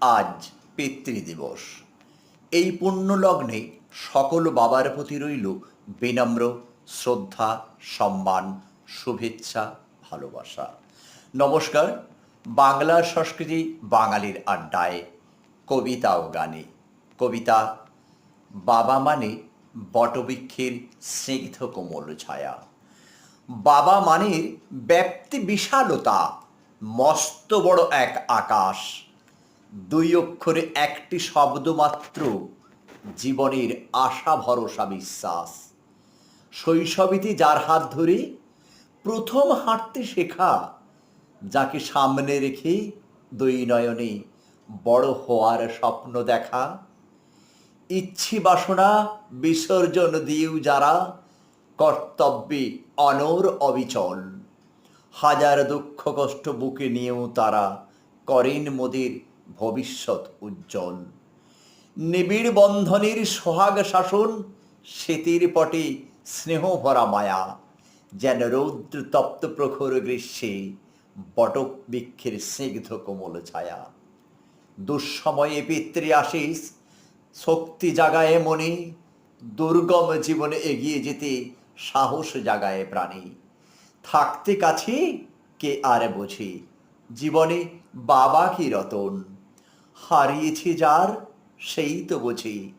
আজ পিতৃদিবস। এই পুণ্য লগ্নে সকল বাবার প্রতি রইল বিনম্র শ্রদ্ধা, সম্মান, শুভেচ্ছা, ভালোবাসা। নমস্কার, বাংলা সংস্কৃতি বাঙালির আড্ডায় কবিতা ও গানে। কবিতা, বাবা মানে বটবৃক্ষের স্নিগ্ধ কোমল ছায়া। বাবা মানের ব্যাপ্তি বিশালতা, মস্ত বড় এক আকাশ। দুই অক্ষরে একটি শব্দ মাত্র, জীবনের আশা ভরসা বিশ্বাস। শৈশবেতে যার হাত ধরে প্রথম হাঁটতে শেখা, যাকে সামনে রেখে দুই নয়নে বড় হওয়ার স্বপ্ন দেখা। ইচ্ছি বাসনা বিসর্জন দিয়েও যারা কর্তব্যে অনর অবিচল। হাজার দুঃখ কষ্ট বুকে নিয়েও তারা করেন মোদের ভবিষ্যৎ উজ্জ্বল। নিবিড় বন্ধনের সোহাগ শাসন, স্মৃতির পটে স্নেহ ভরা মায়া। যেন রৌদ্র তপ্ত প্রখর গ্রীষ্মে বটক বৃক্ষের স্নিগ্ধ কোমল ছায়া। দুঃসময়ে পিতৃ আশিস শক্তি জাগায় মনে, দুর্গম জীবনে এগিয়ে যেতে সাহস জাগায় প্রাণী। থাকতে কাছে কে আর বোঝে, জীবনে বাবা কি রতন? হারিয়েছে যার, সেই তো বোঝে।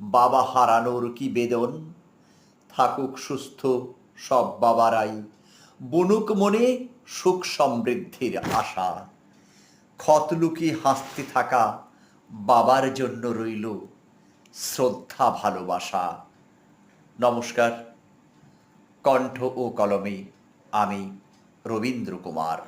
বাবা হারানোর কি বেদন? থাকুক সুস্থ সব বাবারাই। বুনুক মনে সুখ সমৃদ্ধির আশা। ক্ষত লুকিয়ে হাসতে থাকা বাবার জন্য রইল শ্রদ্ধা ভালোবাসা। নমস্কার। কণ্ঠ ও কলমে আমি রবীন্দ্র কুমার